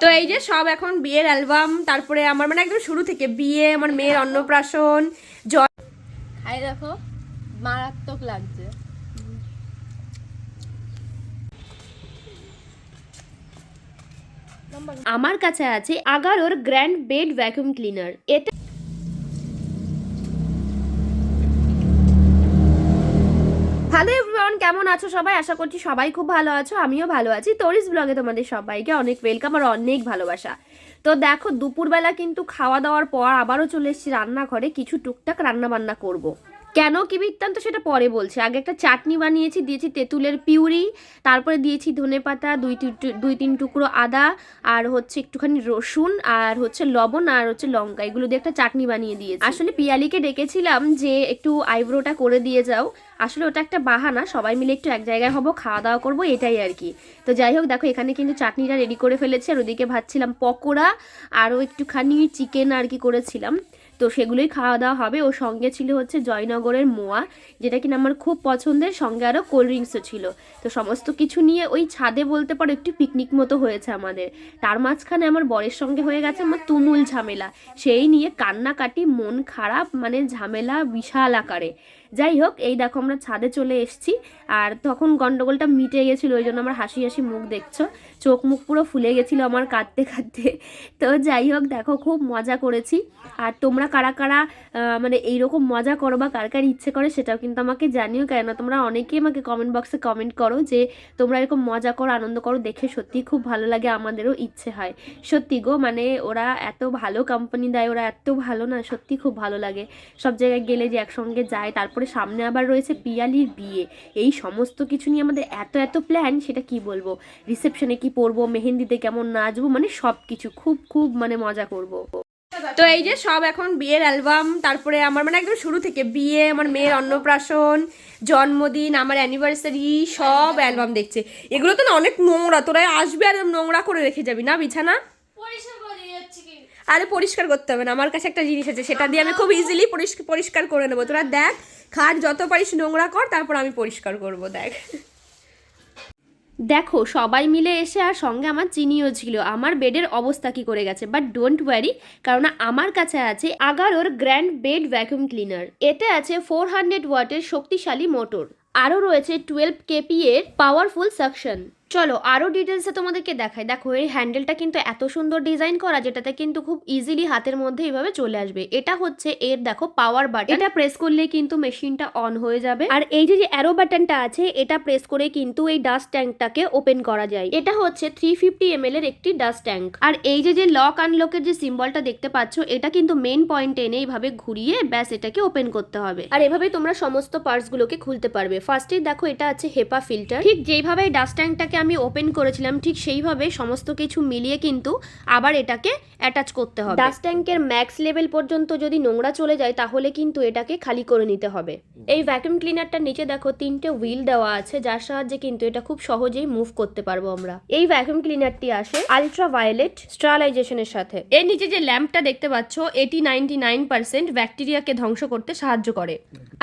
তো এই যে সব এখন বিয়ের অ্যালবাম তারপরে আমার মানে একদম শুরু থেকে বিয়ে আমার মেয়ের অন্নপ্রাশন জ- খাই দেখো মারাত্মক লাগছে। আমার কাছে আছে আগারোর গ্র্যান্ড বেড ভ্যাকুয়াম ক্লিনার এটা হ্যালো কেমন আছো সবাই? আশা করছি সবাই খুব ভালো আছো, আমিও ভালো আছি। তোরিস ব্লগে তোমাদের সবাইকে অনেক ওয়েলকাম আর অনেক ভালোবাসা। তো দেখো, দুপুরবেলা কিন্তু খাওয়া দাওয়ার পর আবারও চলে এসেছি রান্নাঘরে, কিছু টুকটাক রান্না বান্না করব। কেন কি বৃত্তান্ত সেটা পরে বলছি। আগে একটা চাটনি বানিয়েছি, দিয়েছি তেঁতুলের পিউরি, তারপরে দিয়েছি ধনেপাতা দুই টু- দুই তিন টুকরো আদা, আর হচ্ছে একটুখানি রসুন, আর হচ্ছে লবণ, আর হচ্ছে লঙ্কা। এগুলো দিয়ে একটা চাটনি বানিয়ে দিয়েছি। আসলে পিয়ালিকে ডেকেছিলাম যে একটু আইব্রোটা করে দিয়ে যাও। আসলে ওটা একটা বাহানা, সবাই মিলে একটু এক জায়গায় হব খাওয়া দাওয়া করব, এটাই আর কি। তো যাই হোক, দেখো এখানে কিন্তু চাটনিটা রেডি করে ফেলেছি, আর ওদিকে ভাবছিলাম পকোড়া, আরও একটুখানি চিকেন আর কি করেছিলাম। তো সেগুলোই খাওয়া দাওয়া হবে। ও সঙ্গে ছিল হচ্ছে জয়নগরের মোয়া, যেটা কিনা আমার খুব পছন্দের। সঙ্গে আরও কোল্ড ড্রিঙ্কসও ছিল। তো সমস্ত কিছু নিয়ে ওই ছাদে বলতে পারো একটু পিকনিক মতো হয়েছে আমাদের। তার মাঝখানে আমার বরের সঙ্গে হয়ে গেছে আমার তুমুল ঝামেলা। সেই নিয়ে কান্নাকাটি, মন খারাপ মানে ঝামেলা বিশাল আকারে। যাই হোক, এই দেখো আমরা ছাদে চলে এসেছি, আর তখন গন্ডগোলটা মিটে গেছিল, ওই জন্য আমার হাসি হাসি মুখ দেখছ। চোখ মুখ পুরো ফুলে গেছিল আমার কাঁদতে কাঁদতে। তো যাই হোক, দেখো খুব মজা করেছি। আর তোমরা কারা কারা মানে এইরকম মজা করো বা কার কার ইচ্ছে করে সেটাও কিন্তু আমাকে জানিও কেন তোমরা অনেকেই আমাকে কমেন্ট বক্সে কমেন্ট করো যে তোমরা এরকম মজা করো, আনন্দ করো, দেখে সত্যিই খুব ভালো লাগে, আমাদেরও ইচ্ছে হয়। সত্যি গো মানে ওরা এত ভালো কোম্পানি দেয়, ওরা এত ভালো না সত্যি খুব ভালো লাগে। সব জায়গায় গেলে যে একসঙ্গে যায়, তারপরে সামনে আবার রয়েছে পিয়ালির বিয়ে। এই সমস্ত কিছু নিয়ে আমাদের এত এত প্ল্যান সেটা কি বলব? রিসেপশনে কি পরবো মেহেন্দিতে কেমন নাচবো? মানে সব কিছু খুব খুব মানে মজা করব। তো এই যে সব এখন বিয়ের অ্যালবাম তারপরে আমার মানে একদম শুরু থেকে বিয়ে, আমার মেয়ের অন্নপ্রাশন, জন্মদিন, আমার অ্যানিভার্সারি সব অ্যালবাম দেখছে। এগুলো তো না অনেক নোংরা তোরা আসবে আর নোংরা করে রেখে যাবি, না বিছানা? আরে পরিষ্কার করতে হবে না, আমার কাছে একটা জিনিস আছে, সেটা দিয়ে আমি খুব ইজিলি পরিষ্কার করে নেব। তোরা দেখ, খাট যত পারিস নোংরা কর, তারপর আমি পরিষ্কার করব, দেখ। দেখো, সবাই মিলে এসে আর সঙ্গে আমার চিনিও ছিল। আমার বেডের অবস্থা কি করে গেছে? বাট ডোন্ট ওয়ারি কারণ আমার কাছে আছে আগারোর গ্র্যান্ড বেড ভ্যাকুয়াম ক্লিনার এতে আছে ফোর হান্ড্রেড ওয়াটের শক্তিশালী মোটর আরও রয়েছে টুয়েলভ কেপি এর পাওয়ারফুল সাকশন চলো আরও ডিটেলসে তোমাদেরকে দেখাই। দেখো, এই হ্যান্ডেলটা কিন্তু এত সুন্দর ডিজাইন করা যেটাতে কিন্তু খুব ইজিলি হাতের মধ্যে এইভাবে চলে আসবে। এটা হচ্ছে এর, দেখো পাওয়ার বাটন এটা প্রেস করলে কিন্তু মেশিনটা অন হয়ে যাবে। আর এই যে যে অ্যারো বাটনটা আছে, এটা প্রেস করে কিন্তু এই ডাস্ট ট্যাঙ্কটাকে ওপেন করা যায়। এটা হচ্ছে থ্রি ফিফটি এম এর একটি ডাস্ট ট্যাঙ্ক আর এই যে যে লক আনলকের যে সিম্বলটা দেখতে পাচ্ছ, এটা কিন্তু মেন পয়েন্টে এনে এইভাবে ঘুরিয়ে ব্যাস এটাকে ওপেন করতে হবে। আর এভাবে তোমরা সমস্ত পার্টস গুলোকে খুলতে পারবে। ফার্স্টে দেখো, এটা আছে হেপা ফিল্টার ঠিক যেইভাবে এই ডাস্ট ট্যাঙ্কটাকে আমি ওপেন করেছিলাম, ঠিক সেইভাবে সমস্ত কিছু মিলিয়ে কিন্তু আবার এটাকে অ্যাটাচ করতে হবে। ডাস্ট ট্যাঙ্কের ম্যাক্স লেভেল পর্যন্ত যদি নোংরা চলে যায়, তাহলে কিন্তু এটাকে খালি করে নিতে হবে। এই ভ্যাকুয়াম ক্লিনারটার নিচে দেখো তিনটে হুইল দেওয়া আছে, যার সাহায্যে কিন্তু এটা খুব সহজেই মুভ করতে পারব আমরা। এই ভ্যাকুয়াম ক্লিনারটি আসে আলট্রা ভায়োলেট স্টারলাইজেশনের সাথে। এর নিচে যে ল্যাম্পটা দেখতে পাচ্ছ, এটি নাইনটি নাইন পার্সেন্ট ব্যাকটেরিয়াকে ধ্বংস করতে সাহায্য করে।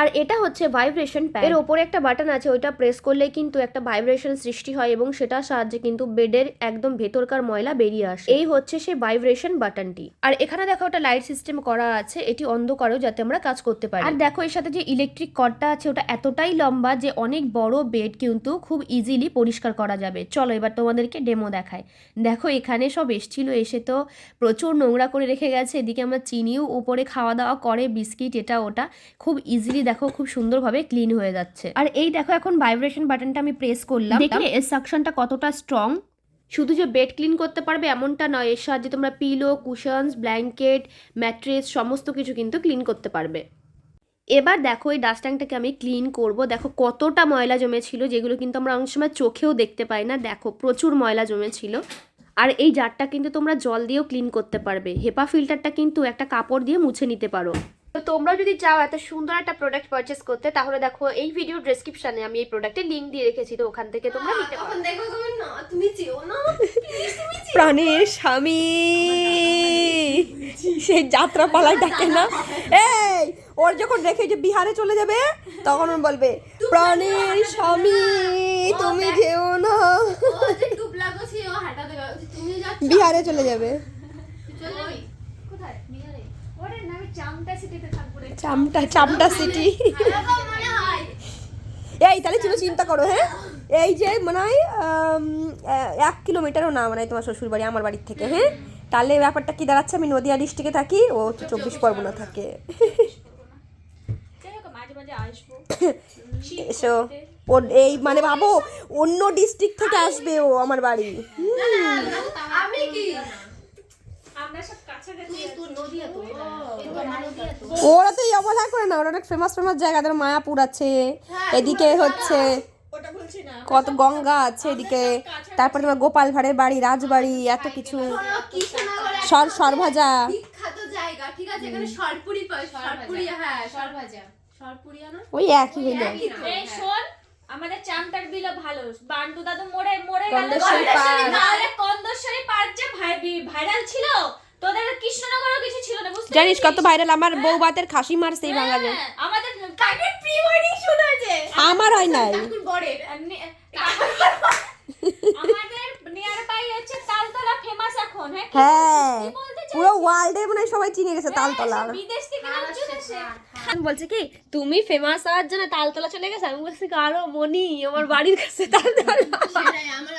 আর এটা হচ্ছে ভাইব্রেশন এর ওপরে একটা বাটন আছে, ওইটা প্রেস করলে কিন্তু একটা ভাইব্রেশন সৃষ্টি হয় এবং সেটার সাহায্যে কিন্তু বেডের একদম ভেতরকার ময়লা বেরিয়ে আসে। এই হচ্ছে সেই ভাইব্রেশন বাটনটি। আর এখানে দেখো একটা লাইট সিস্টেম করা আছে, এটি অন্ধকারেও যাতে আমরা কাজ করতে পারি। আর দেখো এর সাথে যে ইলেকট্রিক কর্ডটা আছে, ওটা এতটাই লম্বা যে অনেক বড় বেড কিন্তু খুব ইজিলি পরিষ্কার করা যাবে। চলো এবার তোমাদেরকে ডেমো দেখায় দেখো এখানে সব এসছিল, এসে তো প্রচুর নোংরা করে রেখে গেছে। এদিকে আমার চিনিও উপরে খাওয়া দাওয়া করে, বিস্কিট, এটা, ওটা খুব ইজিলি দেখো খুব সুন্দরভাবে ক্লিন হয়ে যাচ্ছে। আর এই দেখো এখন ভাইব্রেশন বাটনটা আমি প্রেস করলাম। এর সাকশনটা কতটা স্ট্রং শুধু যে বেড ক্লিন করতে পারবে এমনটা নয়, এর সাহায্যে তোমরা পিলো কুশনস ব্ল্যাঙ্কেট ম্যাট্রেস সমস্ত কিছু কিন্তু ক্লিন করতে পারবে। এবার দেখো এই ডাস্ট ট্যাঙ্কটাকে আমি ক্লিন করব। দেখো কতটা ময়লা জমেছিল, যেগুলো কিন্তু আমরা অনেক সময় চোখেও দেখতে পাই না। দেখো প্রচুর ময়লা জমেছিল। আর এই জারটা কিন্তু তোমরা জল দিয়েও ক্লিন করতে পারবে। হেপা ফিল্টারটা কিন্তু একটা কাপড় দিয়ে মুছে নিতে পারো। তো তোমরা যদি চাও এত সুন্দর একটা প্রোডাক্ট পারচেস করতে তাহলে দেখো এই ভিডিও ডেসক্রিপশনে আমি এই প্রোডাক্টের লিংক দিয়ে রেখেছি তো ওখান থেকে তোমরা নিতে পারো। দেখো তুমি না তুমি চেও না প্রাণের স্বামী। সেই যাত্রা পালায় ডাকে না। এই ওর যখন রেখে যে বিহারে চলে যাবে তখন বলবে প্রাণের স্বামী তুমি যেও না। বিহারে চলে যাবে। কোথায়? চামটা চামটা চামটা সিটি। মনে হয়। এই তাহলে তুমি চিন্তা করো হ্যাঁ? এই যে মনে হয় এক কিলোমিটারও না মানে তোমার শ্বশুর বাড়ি আমার বাড়ির থেকে হ্যাঁ? তাহলে ব্যাপারটা কি দাঁড়াচ্ছে? আমি নদিয়া ডিস্ট্রিক্টে থাকি ও চব্বিশ পরগনা। থাকে। এসো। ও এই মানে ভাবো অন্য ডিস্ট্রিক্ট থেকে আসবে ও আমার বাড়ি। আমি কি? আমরা সব কাছাকাছি তো নদিয়া তো। ওরা তো এই অবহেলা করে না ওরা অনেক ফেমাস ফেমাস জায়গা। ধরো মায়াপুর আছে এদিকে হচ্ছে কত গঙ্গা আছে এদিকে। তারপরে তোমার গোপাল ভাড়ের বাড়ি রাজবাড়ি এত কিছু। সর সরভাজা। জায়গা ঠিক আছে? এখানে সরপুরি সরপুরি হ্যাঁ সরভাজা। সরপুরিয়া না? ওই একই হইল এই হ্যাঁ। শোন আমাদের চামটার বিলও ভালো। বান্টু দাদু মরে মরে গেল। কন্দেশ্বরী পার্ক। যে ভাইরাল ছিল তোদের কৃষ্ণনগরও কিছু ছিল না বুঝতে জানিস কত ভাইরাল আমার বউ বাতের খাসি মারছে এই বাঙালি। হ্যাঁ, আমাদের কাকের প্রি ওয়েডিং শুরু হয়েছে। আমার হয় নাই। কাকুর বরের আমাদের নিয়ার বাই হচ্ছে তালতলা ফেমাস এখন হ্যাঁ? হ্যাঁ? পুরো ওয়ার্ল্ডে মনে হয় সবাই চিনে গেছে তালতলা। সে বিদেশ থেকে লোকজন আসে। আমি বলছি কি তুমি ফেমাস হওয়ার জন্য তালতলা চলে গেছে? আমি বলছি কি, আরও মনি আমার বাড়ির কাছে তালতলা। আমার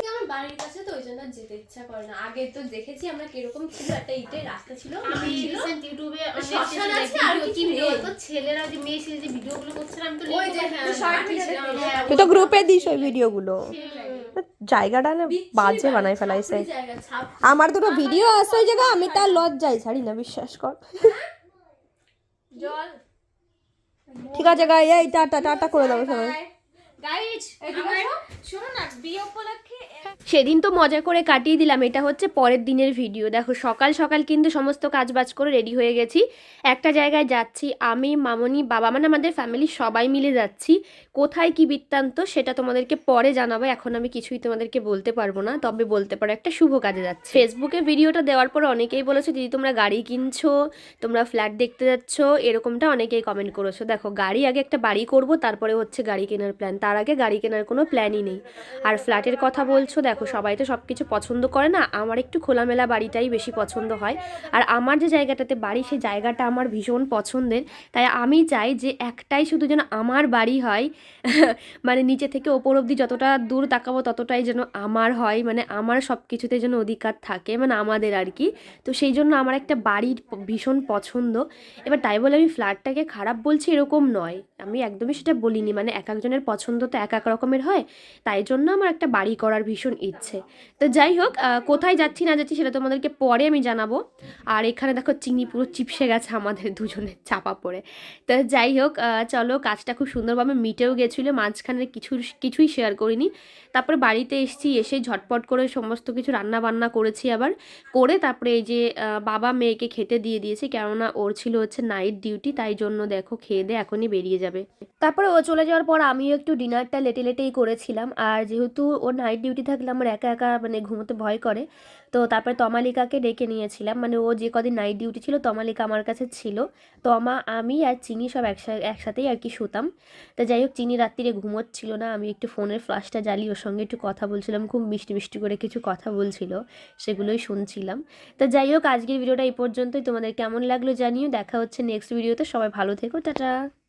আমার বাড়ির কাছে তো ওই জন্য যেতে ইচ্ছা করে না। আগে তো দেখেছি আমরা কীরকম ছিল একটা ইটের রাস্তা ছিল আমি রিসেন্ট ইউটিউবে শ্মশান আছে আর কি ভিডিও তো ছেলেরা যে মেয়ে ছেলে যে ভিডিওগুলো করছিল আমি তো ওই যে ও হ্যাঁ, পাঠিয়েছিলাম। পাঠিয়েছিলাম আমরা। হ্যাঁ, তুই তো গ্রুপে দিস ওই ভিডিওগুলো। জায়গাটা না বাজে বানাই ফেলাইছে আমার দুটো ভিডিও আছে ওই জায়গা আমি তার লজ্জায় ছাড়ি না বিশ্বাস কর। ঠিক আছে গাই এই টাটা টাটা করে দেবো সবাই। গাইজ শোনো না বিয়ে উপলক্ষে সেদিন তো মজা করে কাটিয়ে দিলাম, এটা হচ্ছে পরের দিনের ভিডিও দেখো, সকাল সকাল কিন্তু সমস্ত কাজ বাজ করে রেডি হয়ে গেছি। একটা জায়গায় যাচ্ছি, আমি, মামনি, বাবা মানে আমাদের ফ্যামিলি সবাই মিলে যাচ্ছি। কোথায় কি বৃত্তান্ত সেটা তোমাদেরকে পরে জানাব, এখন আমি কিছুই তোমাদেরকে বলতে পারব না, তবে বলতে পারো একটা শুভ কাজে যাচ্ছি। ফেসবুকে ভিডিওটা দেওয়ার পর অনেকেই বলেছ, দিদি, তোমরা গাড়ি কিনছো, তোমরা ফ্ল্যাট দেখতে যাচ্ছ? এরকমটা অনেকেই কমেন্ট করেছ। দেখো, গাড়ি আগে একটা বাড়ি করব, তারপরে হচ্ছে গাড়ি কেনার প্ল্যান তার আগে গাড়ি কেনার কোনো প্ল্যানই নেই। আর ফ্ল্যাটের কথা বলছো, দেখো সবাই তো সব কিছু পছন্দ করে না, আমার একটু খোলামেলা বাড়িটাই বেশি পছন্দ হয়। আর আমার যে জায়গাটাতে বাড়ি, সেই জায়গাটা আমার ভীষণ পছন্দের। তাই আমি চাই যে একটাই শুধু যেন আমার বাড়ি হয় মানে নিচে থেকে ওপর অবধি যতটা দূর তাকাবো ততটাই যেন আমার হয় মানে আমার সব কিছুতে যেন অধিকার থাকে মানে আমাদের আর কি। তো সেই জন্য আমার একটা বাড়ির ভীষণ পছন্দ। এবার তাই বলে আমি ফ্ল্যাটটাকে খারাপ বলছি এরকম নয়। আমি একদমই সেটা বলিনি মানে এক একজনের পছন্দ তো এক এক রকমের হয়। তাই জন্য আমার একটা বাড়ি করার ভীষণ ইচ্ছে তো যাই হোক কোথায় যাচ্ছি না যাচ্ছি সেটা তোমাদেরকে পরে আমি জানাব। আর এখানে দেখো চিনি পুরো চিপসে গেছে আমাদের দুজনের চাপা পড়ে। তো যাই হোক চলো কাজটা খুব সুন্দরভাবে মিটেও গেছিল, মাঝখানে কিছু, কিছুই শেয়ার করিনি। তারপরে বাড়িতে এসেছি, এসে ঝটপট করে সমস্ত কিছু রান্না বান্না করেছি আবার। করে তারপরে এই যে বাবা মেয়েকে খেতে দিয়ে দিয়েছি, কেননা ওর ছিল হচ্ছে নাইট ডিউটি তাই জন্য দেখো খেয়ে দিয়ে এখনই বেরিয়ে যাবে। তারপরে ও চলে যাওয়ার পর আমিও একটু ডিনারটা লেটে লেটেই করেছিলাম। আর যেহেতু ও নাইট ডিউটি থাকলে আমার একা একা মানে ঘুমোতে ভয় করে। তো তারপরে তমালিকাকে ডেকে নিয়েছিলাম। মানে ও যে কদিন নাইট ডিউটি ছিল, তমালিকা আমার কাছে ছিল। তমা, আমি আর চিনি সব একসাথে একসাথেই আর কি শুতাম। তো যাই হোক, চিনি রাত্রিরে ঘুমোচ্ছিল না। আমি একটু ফোনের ফ্লাশটা জ্বালিয়ে ওর সঙ্গে একটু কথা বলছিলাম। খুব মিষ্টি মিষ্টি করে কিছু কথা বলছিল। সেগুলোই শুনছিলাম। তো যাই হোক, আজকের ভিডিওটা এই পর্যন্তই। তোমাদের কেমন লাগল জানিও। দেখা হচ্ছে নেক্সট ভিডিওতে সবাই ভালো থেকো। টাটা।